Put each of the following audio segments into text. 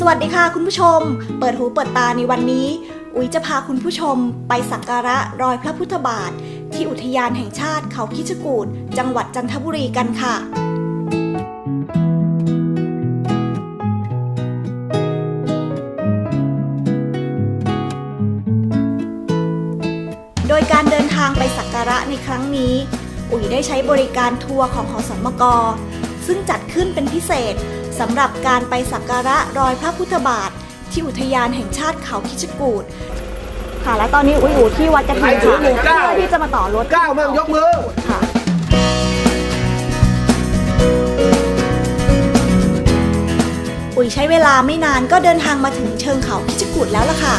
สวัสดีค่ะคุณผู้ชม เปิดหูเปิดตาในวันนี้ อุ๋ยจะพาคุณผู้ชมไปสักการะรอยพระพุทธบาท ที่อุทยานแห่งชาติเขาคิชกูดจังหวัดจันทบุรีกันค่ะ โดยการเดินทางไปสักการะในครั้งนี้ อุ๋ยได้ใช้บริการทัวร์ของขอสมกซึ่งจัดขึ้นเป็นพิเศษ สำหรับการไปสักการะรอยพระพุทธบาท ที่อุทยานแห่งชาติเขาคิชกูดค่ะ และตอนนี้อุ๋ยอยู่ที่วัดกระทิงค่ะหมู่เก้าเพื่อที่จะมาต่อรถก้าวมั่งยกมือค่ะอุ๋ยใช้เวลาไม่นานก็เดินทางมาถึงเชิงเขาคิชกูดแล้วล่ะค่ะ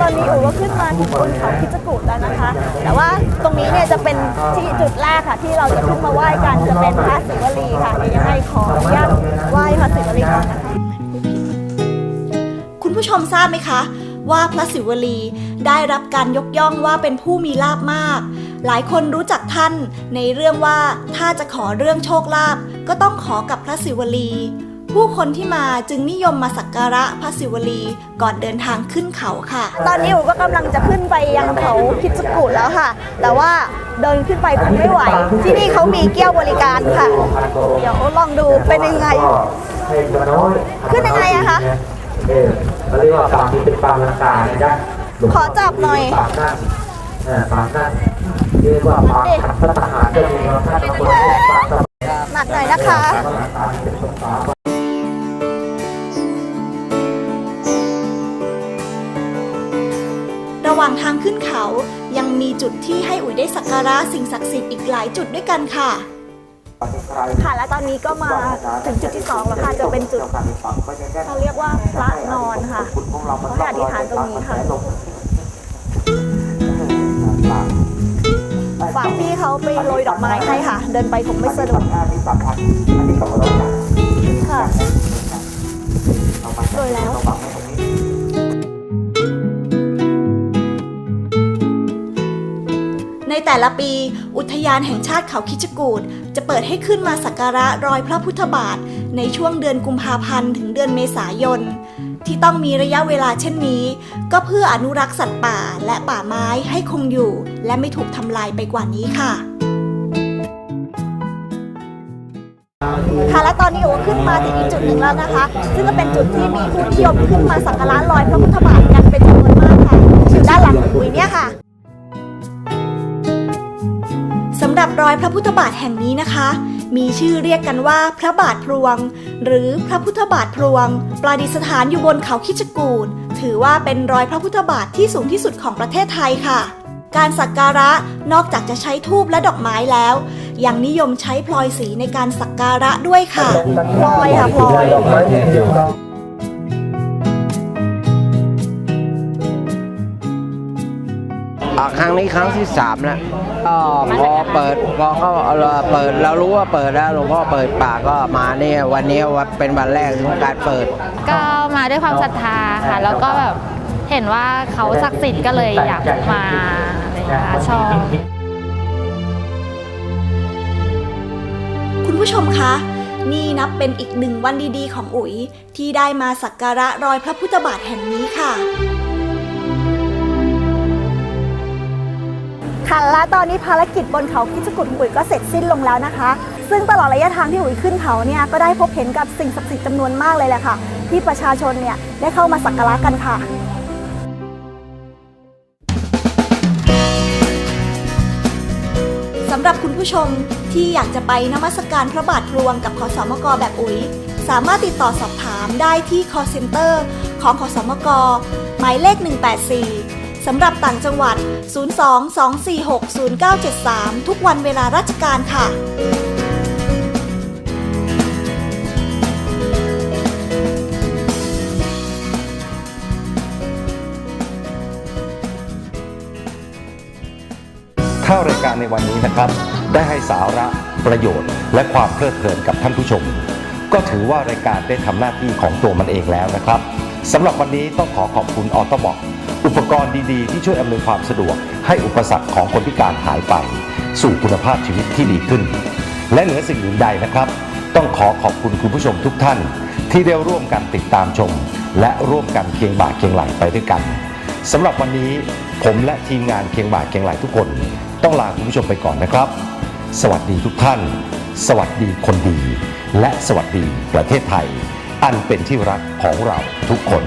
ตอนนี้อู๋ก็ขึ้นมาถึงบนเขาคิจกูดแล้วนะคะ แต่ว่าตรงนี้เนี่ยจะเป็นที่จุดแรกค่ะ ที่เราจะขึ้นมาไหว้กันจะเป็นพระศิวลีค่ะเดี๋ยวยังไงขออนุญาตไหว้พระศิวลีก่อนนะคะ คุณผู้ชมทราบไหมคะ ว่าพระศิวลีได้รับการยกย่องว่าเป็นผู้มีลาบมาก หลายคนรู้จักท่านในเรื่องว่าถ้าจะขอเรื่องโชคลาภก็ต้องขอกับพระศิวลี ผู้คนที่มาจึงนิยมมาสักการะพระศิวลีก่อนเดินทางขึ้นเขาค่ะ ตอนนี้อูก็กำลังจะขึ้นไปยังเขาคิดจกูดแล้วค่ะ แต่ว่าเดินขึ้นไปคงไม่ไหว ที่นี่เขามีเกี้ยวบริการค่ะ เดี๋ยวลองดูเป็นยังไง ขึ้นยังไงอะคะเออเขาเรียกว่าปากนี้เป็นปางลังกานะจ๊ะหลวงขอจับหน่อย ปากนั่นเออปากนั่นเรียกว่าปากขัดพระทหารก็มีนะท่านบางคนเรียกปากตะ หนักหน่อยนะคะ ป ขึ้นเขา ยังมีจุดที่ให้อุ๋ยได้สักการะสิ่งศักดิ์สิทธิ์อีกหลายจุดด้วยกันค่ะ ค่ะ และตอนนี้ก็มาถึงจุดที่สองแล้วค่ะ จะเป็นจุดเขาเรียกว่าพระนอนค่ะเขาให้อธิษฐานตรงนี้ค่ะฝากพี่เขาไปโรยดอกไม้ให้ค่ะ เดินไปคงไม่สะดวก แต่ละปี อุทยานแห่งชาติเขาคิชกูดจะเปิดให้ขึ้นมาสักการะรอยพระพุทธบาท ในช่วงเดือนกุมภาพันธ์ถึงเดือนเมษายน ที่ต้องมีระยะเวลาเช่นนี้ ก็เพื่ออนุรักษ์สัตว์ป่าและป่าไม้ให้คงอยู่ และไม่ถูกทำลายไปกว่านี้ค่ะค่ะและตอนนี้โอขึ้นมาถึงอีกจุดหนึ่งแล้วนะคะ ซึ่งก็เป็นจุดที่มีผู้นิยมขึ้นมาสักการะรอยพระพุทธบาทกันเป็นจำนวนมากค่ะอยู่ด้านหลังอุ๋ยเนี่ยค่ะำหรับรอยพระพุทธบาทแห่งนี้นะคะ มีชื่อเรียกกันว่าพระบาทพลวง หรือพระพุทธบาทพลวง ประดิษฐานอยู่บนเขาคิชกูดถือว่าเป็นรอยพระพุทธบาทที่สูงที่สุดของประเทศไทยค่ะ การสักการะนอกจากจะใช้ทูบและดอกไม้แล้ว ยังนิยมใช้พลอยสีในการสักการะด้วยค่ะพลอยค่ะพลอยอ่าครั้งนี้ครั้งที่สามแล้ว ก็พอเปิดพอเขาเอาเปิดเรารู้ว่าเปิดแล้วหลวงพ่อเปิดปากก็มาเนี่ยวันนี้วันเป็นวันแรกของการเปิด ก็มาด้วยความศรัทธาค่ะ แล้วก็แบบเห็นว่าเขาศักดิ์สิทธิ์ก็เลยอยากมาอะไรอย่างเงี้ยค่ะชอบคุณผู้ชมคะนี่นับเป็นอีกหนึ่งวันดีๆ ของอุ๋ย ที่ได้มาสักการะรอยพระพุทธบาทแห่งนี้ค่ะ ค่ะ และตอนนี้ภารกิจบนเขาคิชกุฎของอุ๋ยก็เสร็จสิ้นลงแล้วนะคะ ซึ่งตลอดระยะทางที่อุ๋ยขึ้นเขาเนี่ยก็ได้พบเห็นกับสิ่งศักดิ์สิทธิ์จำนวนมากเลยแหละค่ะ ที่ประชาชนเนี่ยได้เข้ามาสักการะกันค่ะสำหรับคุณผู้ชมที่อยากจะไปนมัสการพระบาทพลวงกับขอสมกแบบอุ๋ย สามารถติดต่อสอบถามได้ที่ call center ของขอสมกหมายเลข 184 สำหรับต่างจังหวัด 02-246-0973 ทุกวันเวลาราชการค่ะถ้ารายการในวันนี้นะครับ ได้ให้สาระประโยชน์ และความเพลิดเพลินกับท่านผู้ชม ก็ถือว่ารายการได้ทำหน้าที่ของตัวมันเองแล้วนะครับสำหรับวันนี้ต้องขอขอบคุณออโตบอก อุปกรณ์ดีๆ ที่ช่วยอำนวยความสะดวก ให้อุปสรรคของคนพิการหายไป สู่คุณภาพชีวิตที่ดีขึ้น และเหนือสิ่งอื่นใดนะครับ ต้องขอขอบคุณคุณผู้ชมทุกท่าน ที่ได้ร่วมกันติดตามชม และร่วมกันเคียงบ่าเคียงไหลไปด้วยกันสำหรับวันนี้ผมและทีมงานเคียงบ่าเคียงไหลทุกคน ต้องลาคุณผู้ชมไปก่อนนะครับ สวัสดีทุกท่าน สวัสดีคนดี และสวัสดีประเทศไทย อันเป็นที่รักของเราทุกคน